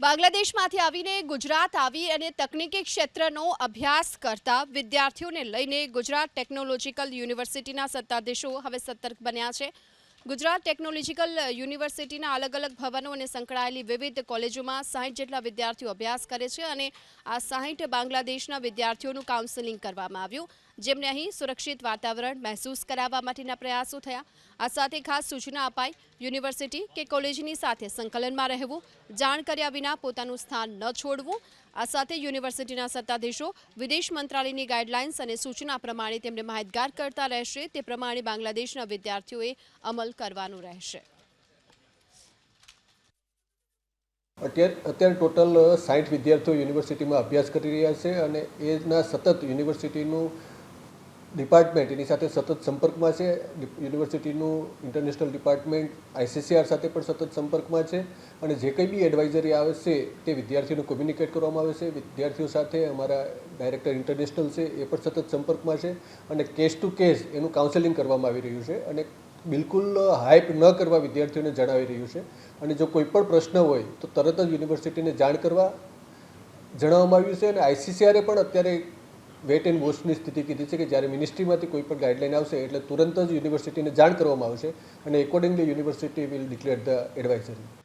બાંગ્લાદેશમાંથી આવીને ગુજરાત આવી અને તકનીકી ક્ષેત્રનો અભ્યાસ કરતા વિદ્યાર્થીઓને લઈને ગુજરાત ટેકનોલોજીકલ યુનિવર્સિટીના સત્તાધીશો હવે સતર્ક બન્યા છે. ગુજરાત ટેકનોલોજીકલ યુનિવર્સિટીના અલગ અલગ ભવનો અને સંકળાયેલી વિવિધ કોલેજોમાં સાહીઠ જેટલા વિદ્યાર્થીઓ અભ્યાસ કરે છે અને આ સાહીઠ બાંગ્લાદેશના વિદ્યાર્થીઓનું કાઉન્સેલિંગ કરવામાં આવ્યું, જેમને અહીં સુરક્ષિત વાતાવરણ મહેસૂસ કરાવવા માટેના પ્રયાસો થયા. આ સાથે ખાસ સૂચના અપાઈ, યુનિવર્સિટી કે કોલેજની સાથે સંકલનમાં રહેવું, જાણ કર્યા વિના પોતાનું સ્થાન ન છોડવું આ સાથે યુનિવર્સિટીના સત્તાધીશો, વિદેશ મંત્રાલયની ગાઈડલાઇન્સ અને સૂચના પ્રમાણે તેમને માહિતગાર કરતા રહેશે. તે પ્રમાણે બાંગ્લાદેશના વિદ્યાર્થીઓએ અમલ કરવાનું રહેશે. અત્યારે અત્યારે ટોટલ સાઠ વિદ્યાર્થીઓ યુનિવર્સિટીમાં અભ્યાસ કરી રહ્યા છે અને એના સતત યુનિવર્સિટીનું ડિપાર્ટમેન્ટ, એની સાથે સતત સંપર્કમાં છે. યુનિવર્સિટીનું ઇન્ટરનેશનલ ડિપાર્ટમેન્ટ આઈસીસીઆર સાથે પણ સતત સંપર્કમાં છે. અને જે કંઈ બી એડવાઇઝરી આવે છે, તે વિદ્યાર્થીઓને કોમ્યુનિકેટ કરવામાં આવે છે. વિદ્યાર્થીઓ સાથે અમારા ડાયરેક્ટર ઇન્ટરનેશનલ છે, એ પણ સતત સંપર્કમાં છે. અને કેસ ટુ કેસ એનું કાઉન્સેલિંગ કરવામાં આવી રહ્યું છે. અને બિલકુલ હાઇપ ન કરવા વિદ્યાર્થીઓને જણાવી રહ્યું છે. અને જો કોઈ પણ પ્રશ્ન હોય, તો તરત જ યુનિવર્સિટીને જાણ કરવા જણાવવામાં આવ્યું છે. અને આઈસીસીઆરે પણ અત્યારે વેટ એન્ડ વોચની સ્થિતિ કીધી છે કે જ્યારે મિનિસ્ટ્રીમાંથી કોઈ પણ ગાઈડલાઇન આવશે એટલે તુરંત જ યુનિવર્સિટીને જાણ કરવામાં આવશે અને accordingly university will declare the advisory